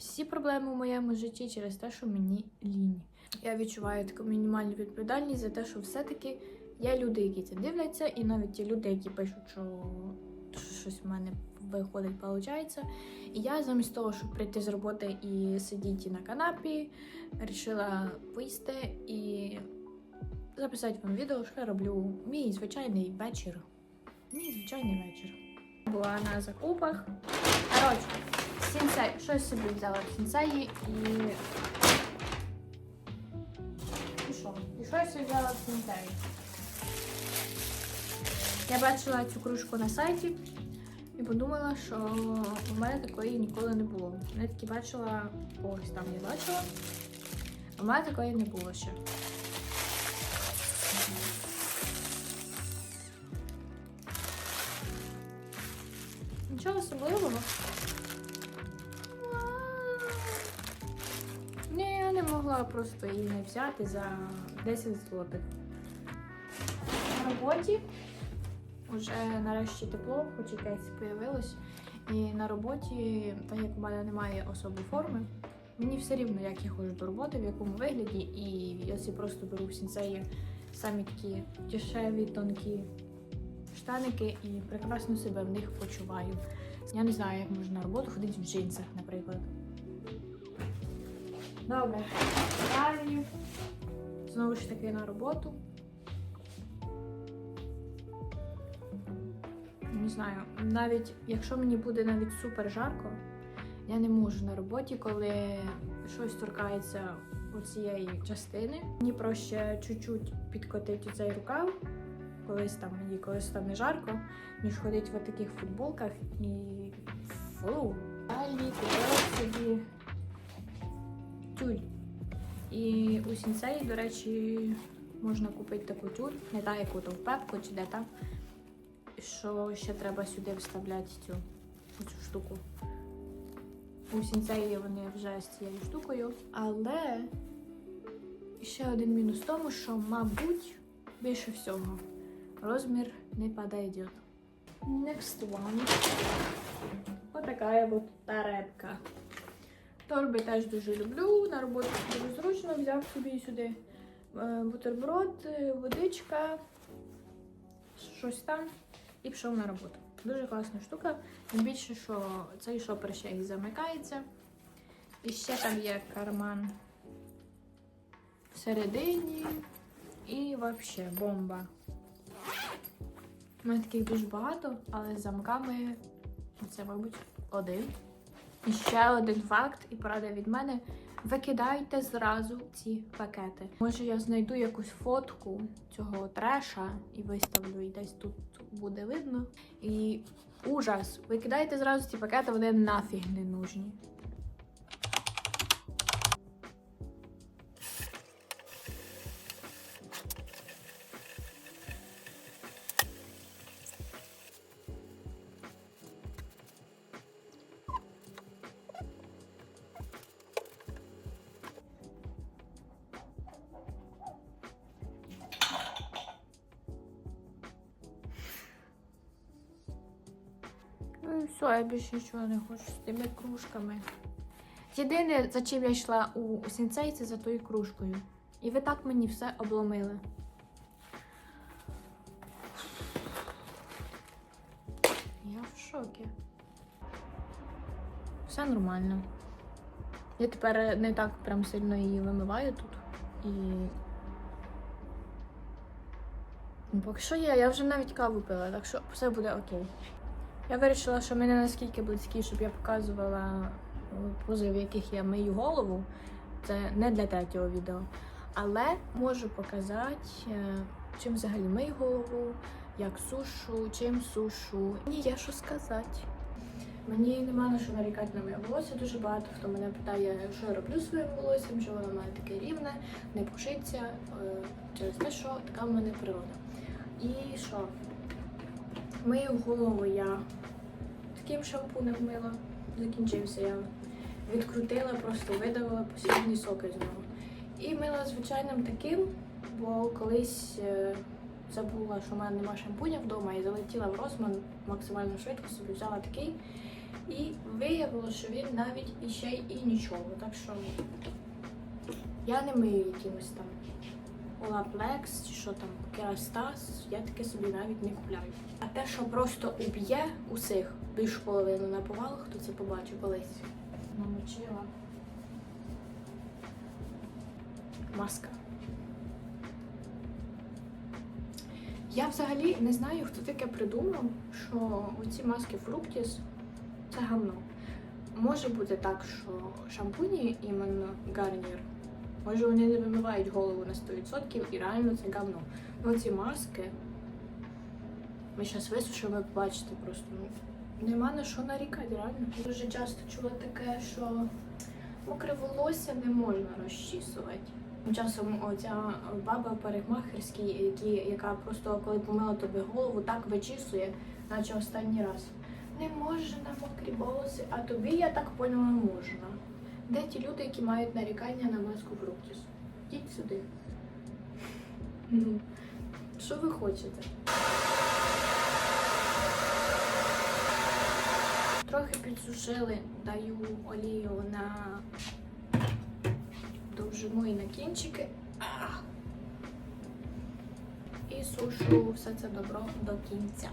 всі проблеми в моєму житті через те, що мені лінь. Я відчуваю таку мінімальну відповідальність за те, що все-таки є люди, які це дивляться, і навіть ті люди, які пишуть, що щось в мене виходить, виходить. І я замість того, щоб прийти з роботи і сидіти на канапі, вирішила вийти і записати вам відео, що я роблю мій звичайний вечір. Мій звичайний вечір. Була на закупах. Коротше, сінсей. Щось собі взяла в сінсеї і. І що? І що я взяла в сінсеї? Я бачила цю кружку на сайті і подумала, що в мене такої ніколи не було. Я таки бачила, ось там я бачила, а в мене такої не було ще. Нічого особливого. Ні, я не могла просто її не взяти за 10 злотих. На роботі вже нарешті тепло, хоч якесь появилось. І на роботі, так як у мене немає особи форми, мені все рівно, як я ходжу до роботи, в якому вигляді, і я просто беру сінцеї самі такі дешеві, тонкі штаники і прекрасно себе в них почуваю. Я не знаю, як можна на роботу ходити в джинсах, наприклад. Добре, далі. Знову ж таки на роботу. Не знаю, навіть якщо мені буде навіть супер жарко, я не можу на роботі, коли щось торкається оцієї частини. Мені проще чуть-чуть підкотити цей рукав, колись там мені коли стане жарко, ніж ходити в таких футболках і фу. Далі купила собі тюль. І у сінцеї, до речі, можна купити таку тюль, не та, яку то в пепку чи де там. Що ще треба сюди вставляти цю, цю штуку. У сінцеї вони вже з цією штукою. Але ще один мінус в тому, що, мабуть, більше всього розмір не підійде. Next one. Отака вот тарепка. Торби теж дуже люблю. На роботу дуже зручно взяв собі сюди е, бутерброд, е, водичка, щось там і пішов на роботу. Дуже класна штука. Тим більше, що цей шопер ще й замикається. І ще там є карман всередині. І взагалі бомба. У мене таких дуже багато, але з замками це, мабуть, один. І ще один факт і порада від мене. Викидайте зразу ці пакети. Може, я знайду якусь фотку цього треша і виставлю, і десь тут буде видно. І ужас! Викидайте зразу ці пакети, вони нафіг не нужні. Все, я більше нічого не хочу з тими кружками. Єдине, за чим я йшла у сінцей, це за тою кружкою. І ви так мені все обломили. Я в шокі. Все нормально. Я тепер не так прям сильно її вимиваю тут. І. Поки що є, я вже навіть каву пила, так що все буде окей. Я вирішила, що ми не наскільки близькі, щоб я показувала е, пози, в яких я мию голову. Це не для третього відео. Але можу показати, е, чим взагалі мию голову, як сушу, чим сушу. Мені є що сказати. Мені нема на що нарікати на моє волосся. Дуже багато хто мене питає, що я роблю своїм волоссям, що воно мене таке рівне, не пушиться е, через те, що така в мене природа. І що? Мию голову я таким шампунем мила. Закінчився я. Відкрутила, просто видавила посібні соки з нього. І мила звичайним таким, бо колись е, забула, що в мене немає шампуня вдома і залетіла в Росман максимально швидко, собі взяла такий І виявилося, що він навіть іще і нічого. Так що я не мию якимось там Олаплекс чи що там, Керастас, я таке собі навіть не купляю. А те, що просто уб'є усіх більшу половину напувало, хто це побачив колись. Намочила. Маска. Я взагалі не знаю, хто таке придумав, що оці маски Fructis це гавно. Може бути так, що шампуні іменно Garnier, може вони не вимивають голову на 100% і реально це гавно. Ну ці маски, ми зараз висушимо, ви побачите просто. Ну, нема на що нарікати, реально. Дуже часто чула таке, що мокре волосся не можна розчісувати. Часом оця баба парикмахерській, які, яка просто коли помила тобі голову, так вичісує, наче останній раз. Не можна мокрі волоси, а тобі, я так поняла, можна. Де ті люди, які мають нарікання на маску Фруктіс? Йдіть сюди. Ну, що ви хочете? Трохи підсушили, даю олію на довжину і на кінчики. І сушу все це добро до кінця.